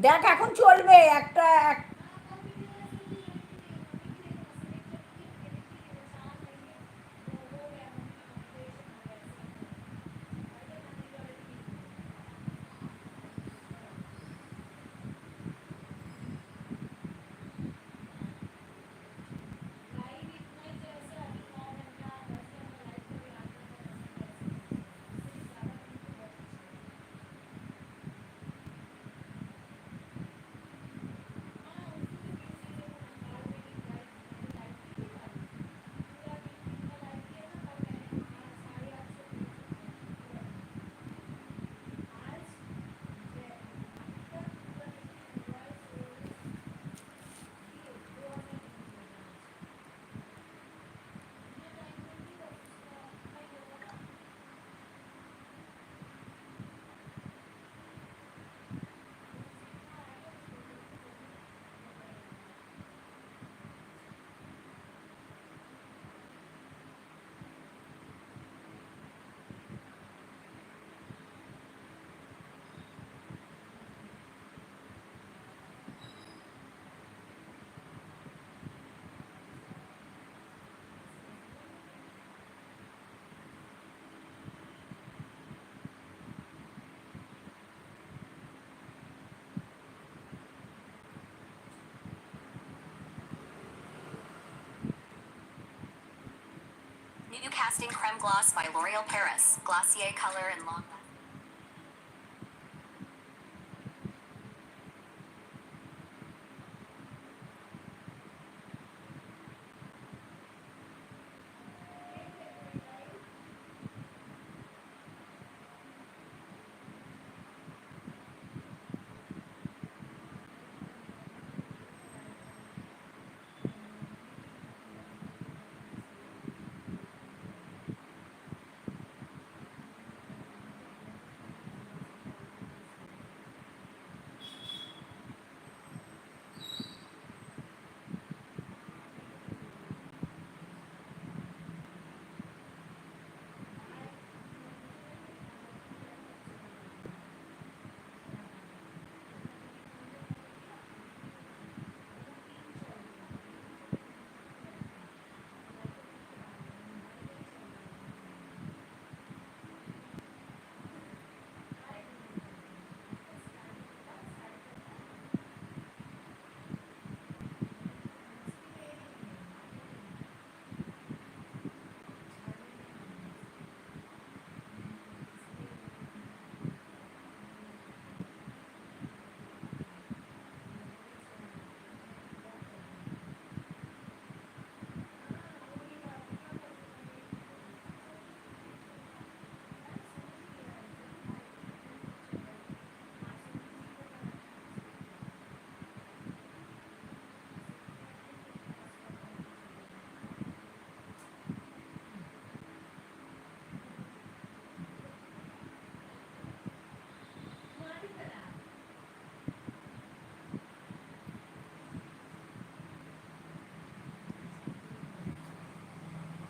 দেখ এখন চলবে একটা এক- New casting creme gloss by L'Oreal Paris. Glacier color and long.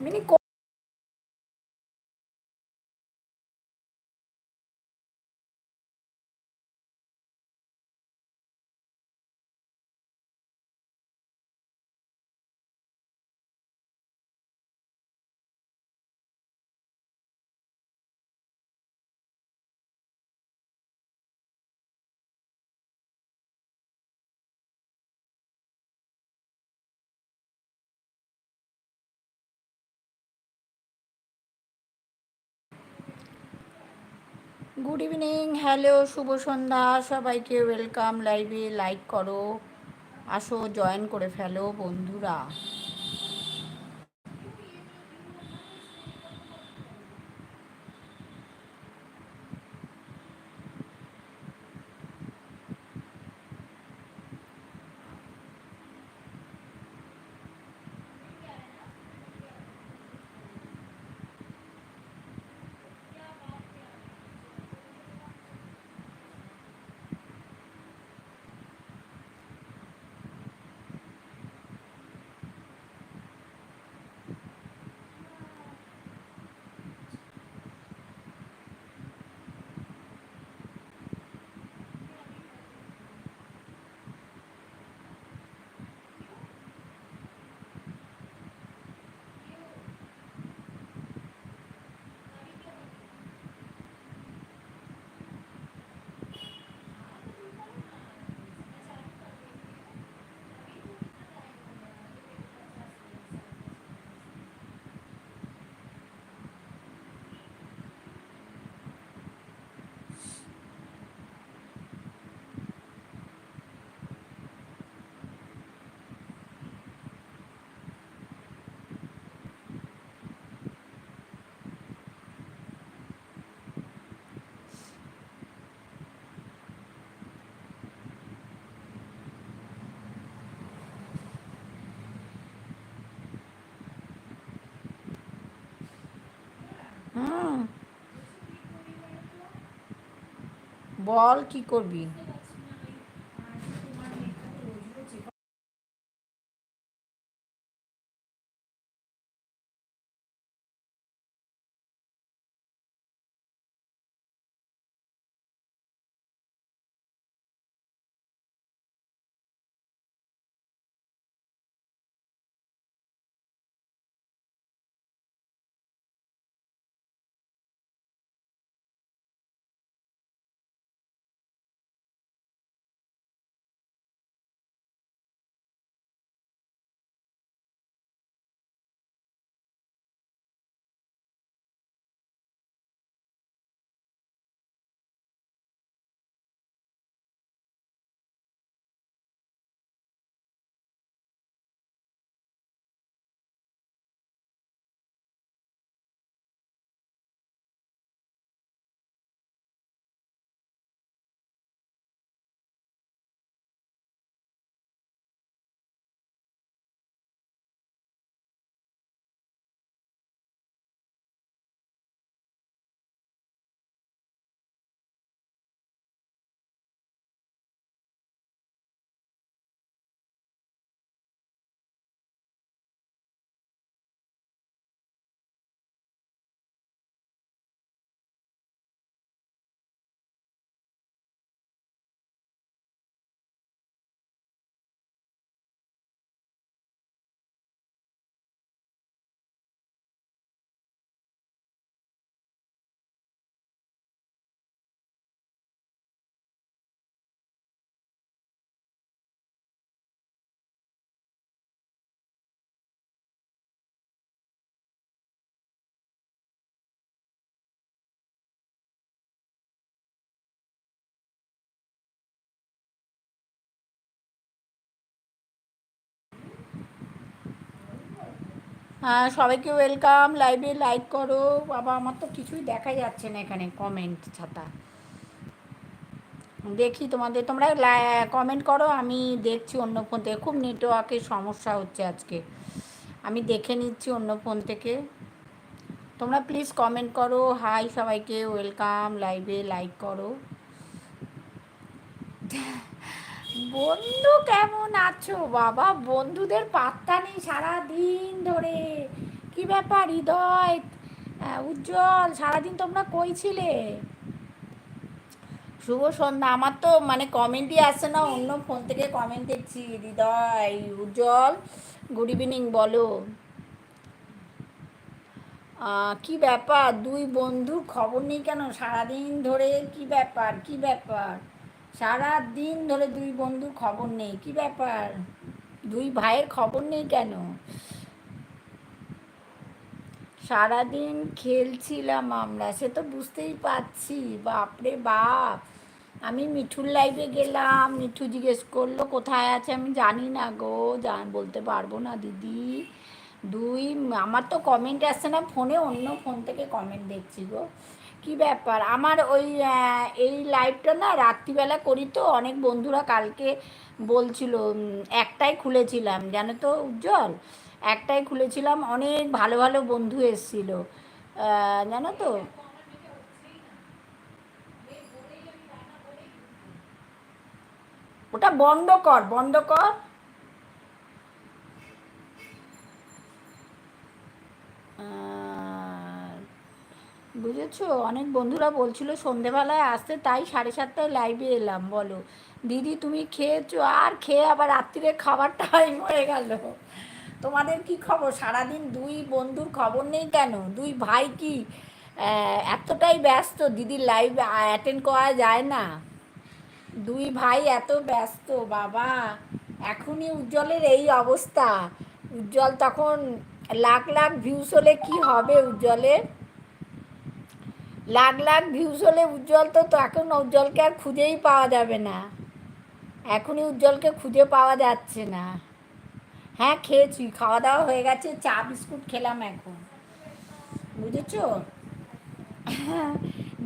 Mini good evening hello শুভ সন্ধ্যা। সবাইকে ওয়েলকাম লাইভে লাইক করো। আসো জয়েন করে ফেলো, বন্ধুরা। বল কি করবি সবাইকে ওয়েলকাম লাইভে লাইক করো। বাবা, আমার তো কিছুই দেখা যাচ্ছে না এখানে কমেন্ট ছাতা। দেখি তোমাদের, তোমরা কমেন্ট করো, আমি দেখছি অন্য ফোন থেকে। খুব নেটওয়ার্কের সমস্যা হচ্ছে আজকে। আমি দেখে নিচ্ছি অন্য ফোন থেকে। তোমরা প্লিজ কমেন্ট করো। হাই সবাইকে ওয়েলকাম লাইভে লাইক করো। বন্ধু কেমন আছো? বাবা, বন্ধুদের পাত্তা নেই সারাদিন ধরে। কি ব্যাপার হৃদয়? উজ্জ্বল, সারাদিন তোমরা কই ছিলে? শুভ সন্ধ্যা। আমার তো মানে কমেন্টই আসছে না, অন্য ফোন থেকে কমেন্ট দেখছি। হৃদয়, উজ্জ্বল গুড ইভিনিং বলো। কি ব্যাপার? দুই বন্ধুর খবর নেই কেন? সারাদিন ধরে কি ব্যাপার? কি ব্যাপার? সারা দিন ধরে দুই বন্ধুর খবর নেই, কি ব্যাপার? দুই ভাইয়ের খবর নেই কেন? সারাদিন খেলছিলাম আমরা, সে তো বুঝতেই পারছি, বাপরে বাপ। আমি মিঠুর লাইভে গেলাম, মিঠু জিজ্ঞেস করল, কোথায় আছে আমি জানি না গো জান বলতে পারব না দিদি। দুই, আমার তো কমেন্ট আসছে না, ফোনে অন্য ফোন থেকে কমেন্ট দেখছি গো। কি ব্যাপার? আমার ওই এই লাইভটা না রাত্রিবেলা করি তো অনেক বন্ধুরা কালকে বলছিল একটাই খুলেছিলাম জানো তো উজ্জ্বল? একটাই খুলেছিলাম অনেক ভালো ভালো বন্ধু এসেছিল। জানো তো? ওটা বন্ধ কর বন্ধ কর। আহ, বুঝেছ? অনেক বন্ধুরা বলছিল, সন্ধেবেলায় আসতে তাই সাড়ে সাতটায় লাইভে এলাম, বলো। দিদি, তুমি খেয়েছো? আর খেয়ে আবার রাত্রিরে খাবার টাইম হয়ে গেল। তোমাদের কি খবর? সারাদিন দুই বন্ধুর খবর নেই কেন? দুই ভাই কি এতটাই ব্যস্ত? দিদির লাইভ অ্যাটেন্ড করা যায় না। দুই ভাই এত ব্যস্ত, বাবা। এখনই উজ্জ্বলের এই অবস্থা। উজ্জ্বল তখন লাখ লাখ ভিউস হলে কি হবে উজ্জ্বলের? লাখ লাখ ভিউজ হলে উজ্জ্বল তো এখন উজ্জ্বলকে আর খুঁজেই পাওয়া যাবে না। এখনই উজ্জ্বলকে খুঁজে পাওয়া যাচ্ছে না। হ্যাঁ খেয়েছি, খাওয়া দাওয়া হয়ে গেছে, চা, বিস্কুট খেলাম এখন। বুঝেছ?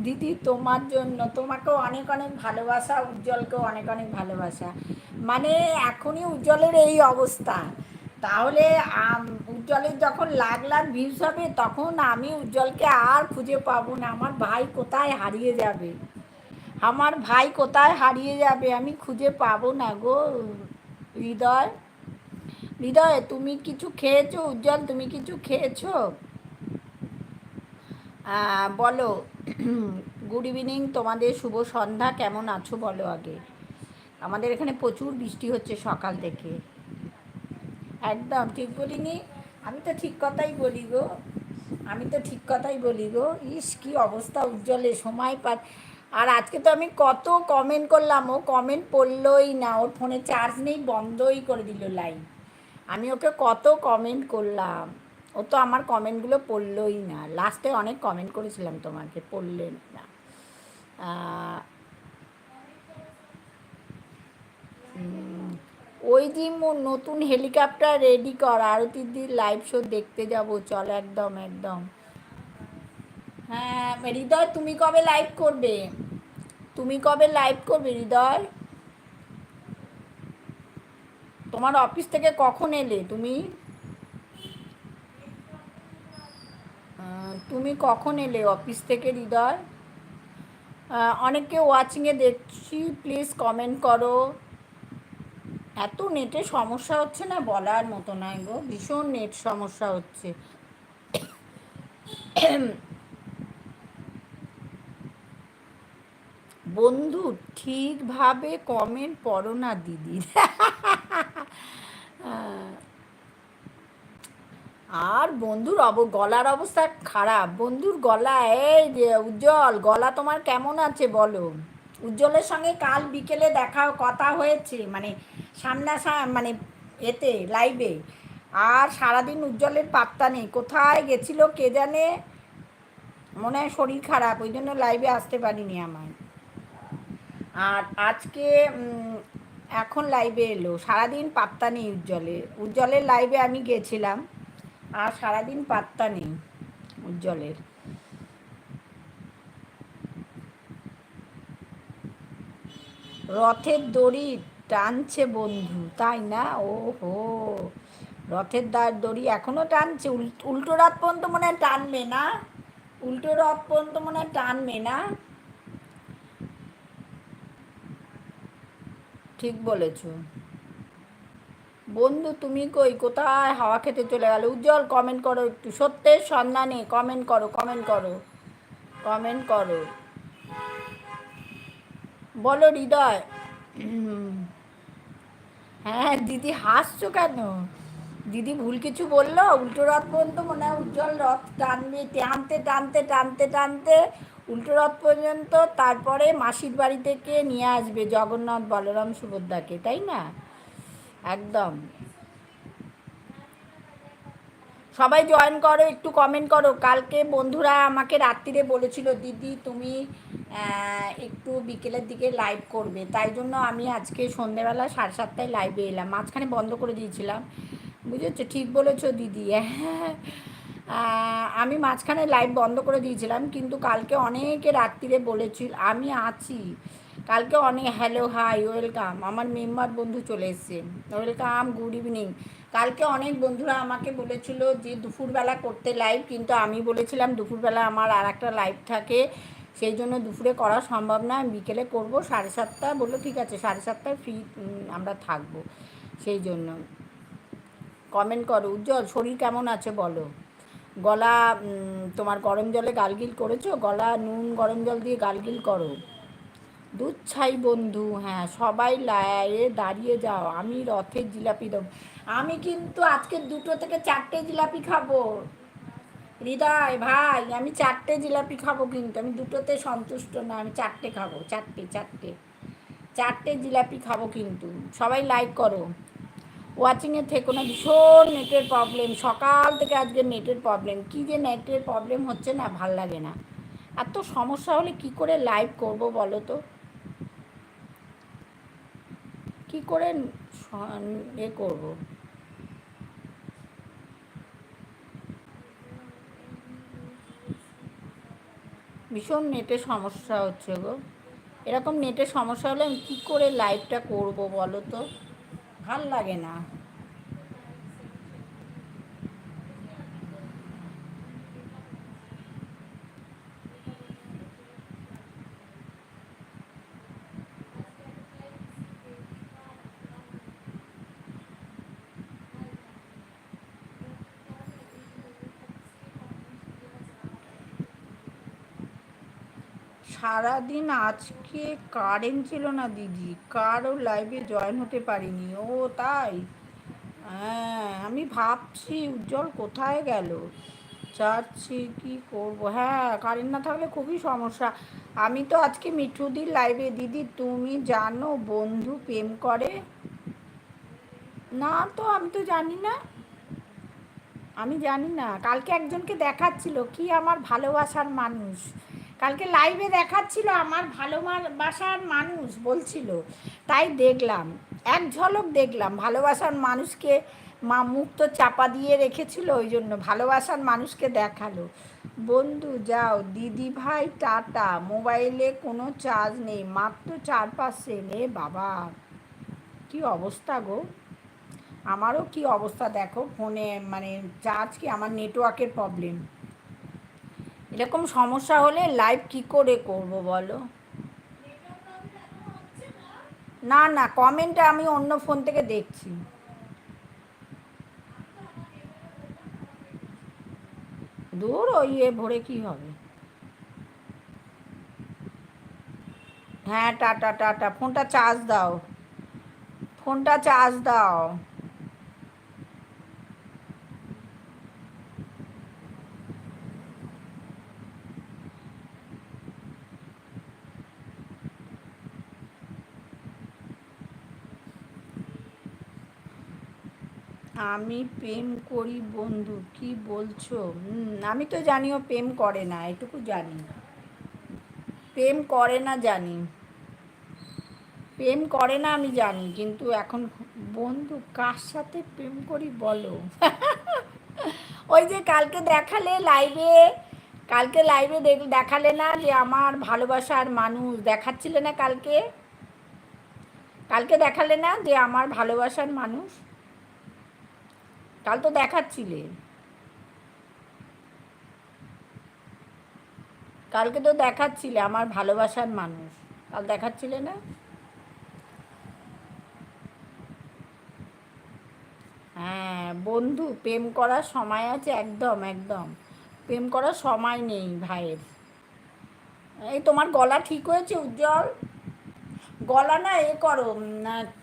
দিদি, তোমার জন্য, তোমাকেও অনেক অনেক ভালোবাসা, উজ্জ্বলকেও অনেক অনেক ভালোবাসা। মানে এখনই উজ্জ্বলের এই অবস্থা। তাহলে উজ্জ্বলের যখন লাখ ভিউজ হবে, তখন আমি উজ্জ্বলকে আর খুঁজে পাবো না। আমার ভাই কোথায় হারিয়ে যাবে? আমার ভাই কোথায় হারিয়ে যাবে? আমি খুঁজে পাবো না গো। হৃদয় হৃদয়, তুমি কিছু খেয়েছো উজ্জ্বল? তুমি কিছু খেয়েছো? বলো। গুড ইভিনিং তোমাদের শুভ সন্ধ্যা। কেমন আছো বলো আগে? আমাদের এখানে প্রচুর বৃষ্টি হচ্ছে সকাল থেকে। একদম ঠিক বলিনি। আমি তো ঠিক কথাই বলি গো। আমি তো ঠিক কথাই বলি গো। ইস কি অবস্থা উজ্জ্বলে সময় পা আর আজকে তো আমি কত কমেন্ট করলাম। ও কমেন্ট পড়লোই না। ওর ফোনে চার্জ নেই বন্ধই করে দিল লাইন আমি ওকে কত কমেন্ট করলাম। ও তো আমার কমেন্টগুলো পড়লোই না। লাস্টে অনেক কমেন্ট করেছিলাম তোমাকে পড়লেন না। আহ, উম, ওই দিন নতুন হেলিকপ্টার রেডি কর আরতির দিন লাইভ শো দেখতে যাব চল একদম একদম। হ্যাঁ হৃদয় তুমি কবে লাইভ করবে? তুমি কবে লাইভ করবে হৃদয়? তোমার অফিস থেকে কখন এলে তুমি? তুমি কখন এলে অফিস থেকে হৃদয়? আহ, অনেকে ওয়াচিংয়ে দেখছি প্লিজ কমেন্ট করো। এত নেটের সমস্যা হচ্ছে না বলার মতো নয় গো, ভীষণ নেট সমস্যা হচ্ছে। বন্ধু, ঠিকভাবে কমেন্ট পড়ো না দিদি। আর বন্ধুর অব, গলার অবস্থা খারাপ। বন্ধুর গলা, এই যে উজ্জ্বল, গলা তোমার কেমন আছে বলো? উজ্জ্বলের সঙ্গে কাল বিকেলে দেখা, কথা হয়েছে মানে সামনা মানে এতে লাইভে আর সারাদিন উজ্জ্বলের পাত্তা নেই। কোথায় গেছিল কে জানে? মনে হয় শরীর খারাপ, ওই জন্য লাইভে আসতে পারিনি আমার আর আজকে এখন লাইভে এলো। সারাদিন পাত্তা নেই উজ্জ্বলে উজ্জ্বলের লাইভে আমি গেছিলাম। আর সারাদিন পাত্তা নেই উজ্জ্বলের। রথের দড়ি টানছে বন্ধু, তাই না? ও হো রথের দার দড়ি এখনও টানছে। উল- উল্টো রথ পর্যন্ত মনে হয় টানবে না? উল্টো রথ পর্যন্ত মনে হয় টানবে না? ঠিক বলেছ। বন্ধু, তুমি কই, কোথায় হাওয়া খেতে চলে গেল? উজ্জ্বল কমেন্ট করো একটু। সত্যের সন্ধানে কমেন্ট করো কমেন্ট করো কমেন্ট করো। বলো হৃদয়। হ্যাঁ দিদি হাসছো কেন? দিদি ভুল কিছু বলল? উল্টো রথ পর্যন্ত মনে হয় উজ্জ্বল রথ টানবে। টানতে টানতে টানতে টানতে উল্টো রথ পর্যন্ত তারপরে মাসির বাড়ি থেকে নিয়ে আসবে জগন্নাথ বলরাম সুভদ্রাকে, তাই না? একদম। সবাই জয়েন করো, একটু কমেন্ট করো। কালকে বন্ধুরা আমাকে রাত্রিরে বলেছিল, দিদি, তুমি একটু বিকেলের দিকে লাইভ করবে। তাই জন্য আমি আজকে সন্ধেবেলা সাড়ে সাতটায় লাইভে এলাম। মাঝখানে বন্ধ করে দিয়েছিলাম। বুঝেছ? ঠিক বলেছ, দিদি। হ্যাঁ আমি মাঝখানে লাইভ বন্ধ করে দিয়েছিলাম, কিন্তু কালকে অনেকে রাত্রিরে বলেছিল, আমি আছি। কালকে অনেক হ্যালো হাই ওয়েলকাম আমার মেম্বার বন্ধু চলে এসছে। ওয়েলকাম গুড ইভিনিং কালকে অনেক বন্ধুরা আমাকে বলেছিল যে, দুপুরবেলা করতে লাইভ কিন্তু আমি বলেছিলাম, দুপুরবেলা আমার আর একটা লাইভ থাকে। সেই জন্য দুপুরে করা সম্ভব না বিকেলে করব, সাড়ে সাতটা বলল, ঠিক আছে, সাড়ে সাতটায় ফ্রি আমরা থাকব। সেই জন্য। কমেন্ট করো, উজ্জ্বল, শরীর কেমন আছে বলো? গলা তোমার গরম জলে গালগিল করেছ? গলা, নুন, গরম জল দিয়ে গালগিল করো। দুধ ছাই বন্ধু হ্যাঁ সবাই লায়ে দাঁড়িয়ে যাও। আমি রথের জিলাপি দেবো। আমি কিন্তু আজকে দুটো থেকে চারটে জিলাপি খাব। হৃদয়, ভাই, আমি চারটে জিলাপি খাব কিন্তু, আমি দুটোতে সন্তুষ্ট না, আমি চারটে খাব, চারটে চারটে। চারটে জিলাপি খাব কিন্তু, সবাই লাইক করো। ওয়াচিংয়ে থেকো না, ভীষণ নেটের প্রবলেম সকাল থেকে আজকে নেটের প্রবলেম কী যে নেটের প্রবলেম হচ্ছে না, ভালো লাগে না। এত সমস্যা হলে কি করে লাইভ করব বলো তো? কি করে এ করব? ভীষণ নেটে সমস্যা হচ্ছে গো। এরকম নেটে সমস্যা হলে আমি কী করে লাইভটা করব বলো তো? ভালো লাগে না। সারাদিন আজকে কারেন্ট ছিল না দিদি। কারও লাইভে জয়েন হতে পারিনি। ও তাই? হ্যাঁ আমি ভাবছি উজ্জ্বল কোথায় গেল? চাচ্ছি কি করব? হ্যাঁ কারেন্ট না থাকলে খুবই সমস্যা। আমি তো আজকে মিঠুদির লাইভে দিদি, তুমি জানো বন্ধু প্রেম করে? না তো, আমি তো জানি না। আমি জানি না। কালকে একজনকে দেখাচ্ছিল, কি আমার ভালোবাসার মানুষ। কালকে লাইভে দেখাচ্ছিল আমার ভালো ভালোবাসার মানুষ বলছিল। তাই দেখলাম, এক ঝলক দেখলাম, ভালোবাসার মানুষকে মা মুখ তো চাপা দিয়ে রেখেছিল, ওই জন্য ভালোবাসার মানুষকে দেখাল। বন্ধু, যাও, দিদি ভাই, টাটা, মোবাইলে কোনো চার্জ নেই, মাত্র চার পার্সেন্ট এ বাবা। কি অবস্থা গো? আমারও কি অবস্থা দেখো ফোনে মানে চার্জ কি, আমার নেটওয়ার্কের প্রবলেম এরকম সমস্যা হলে লাইভ কি করে করব বলো? না না কমেন্টটা আমি অন্য ফোন থেকে দেখছি। দূর ওই এ ভরে কি হবে? হ্যাঁ টাটা টাটা ফোনটা চার্জ দাও। ফোনটা চার্জ দাও। আমি প্রেম করি বন্ধু, কি বলছো? আমি তো জানিও প্রেম করে না, এটুকু জানি। প্রেম করে না জানি। প্রেম করে না আমি জানি, কিন্তু এখন বন্ধু, কার সাথে প্রেম করি বলো? ওই যে কালকে দেখালে লাইভে কালকে লাইভে দেখালে না যে আমার ভালোবাসার মানুষ, দেখাচ্ছিলে না কালকে? কালকে দেখালে না যে আমার ভালোবাসার মানুষ? কাল তো দেখাচ্ছিলে। কালকে তো দেখাচ্ছিলে আমার ভালোবাসার মানুষ। কাল দেখাচ্ছিলে না? হ্যাঁ বন্ধু, প্রেম করার সময় আছে একদম একদম। প্রেম করার সময় নেই ভাইয়ের। এই তোমার গলা ঠিক হয়েছে, উজ্জ্বল? গলা না এ করো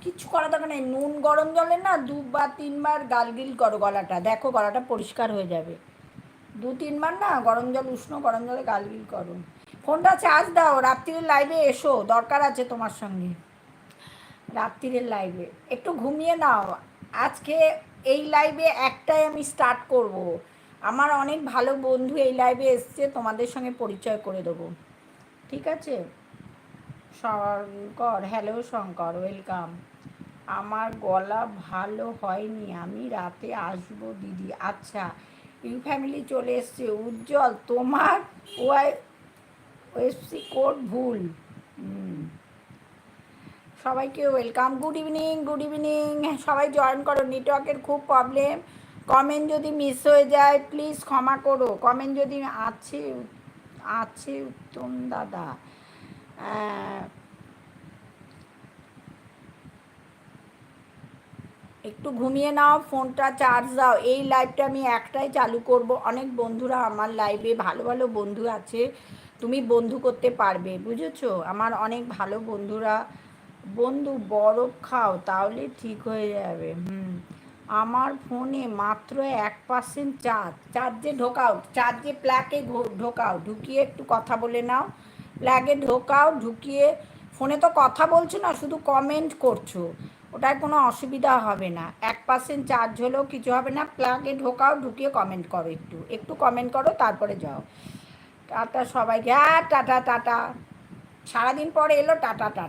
কিছু করা দরকার নেই। নুন গরম জলে না দুবার, তিনবার গালগিল করো গলাটা। দেখো গলাটা পরিষ্কার হয়ে যাবে। দু, তিনবার না গরম জল, উষ্ণ গরম জলে গালগিল করো। ফোনটা চার্জ দাও, রাত্রির লাইভে এসো, দরকার আছে তোমার সঙ্গে। রাত্রিরের লাইভে একটু ঘুমিয়ে নাও। আজকে এই লাইভে একটাই আমি স্টার্ট করব। আমার অনেক ভালো বন্ধু এই লাইভে এসছে, তোমাদের সঙ্গে পরিচয় করে দেবো। ঠিক আছে? Shankar, hello Shankar, welcome. আমার গলা ভালো হয়নি, আমি রাতে আসব দিদি। আচ্ছা ইউ ফ্যামিলি চলে এসছে, উজ্জ্বল, তোমার ওয়াই ওয়েবসি কোড ভুল। সবাইকে welcome, good evening good evening. সবাই জয়েন করো, নেটওয়ার্কের খুব প্রবলেম। কমেন্ট যদি মিস হয়ে যায়, প্লিজ ক্ষমা করো। কমেন্ট যদি আছে আছে, উত্তম দাদা। একটু ঘুমিয়ে নাও, ফোনটা চার্জ দাও। এই লাইভটা আমি একটাই চালু করব। অনেক বন্ধুরা আমার লাইভে ভালো ভালো বন্ধু আছে। তুমি বন্ধু করতে পারবে, বুঝেছ? আমার অনেক ভালো বন্ধুরা। বন্ধু, বরফ খাও, তাহলে ঠিক হয়ে যাবে। হুম। আমার ফোনে মাত্র এক পার্সেন্ট চার্জ চার্জে ঢোকাও চার্জে প্ল্যাকে ঢোকাও। ঢুকিয়ে একটু কথা বলে নাও। প্ল্যাগে ঢোকাও, ঢুকিয়ে ফোনে তো কথা বলছো না, শুধু কমেন্ট করছ। ওটায় কোনো অসুবিধা হবে না। এক পার্সেন্ট চার্জ হলেও কিছু হবে না। প্লাগে ঢোকাও, ঢুকিয়ে কমেন্ট করো একটু। একটু কমেন্ট করো, তারপরে যাও। টাটা সবাইকে। হ্যাঁ টাটা টাটা। সারাদিন পরে এলো, টাটা টাটা।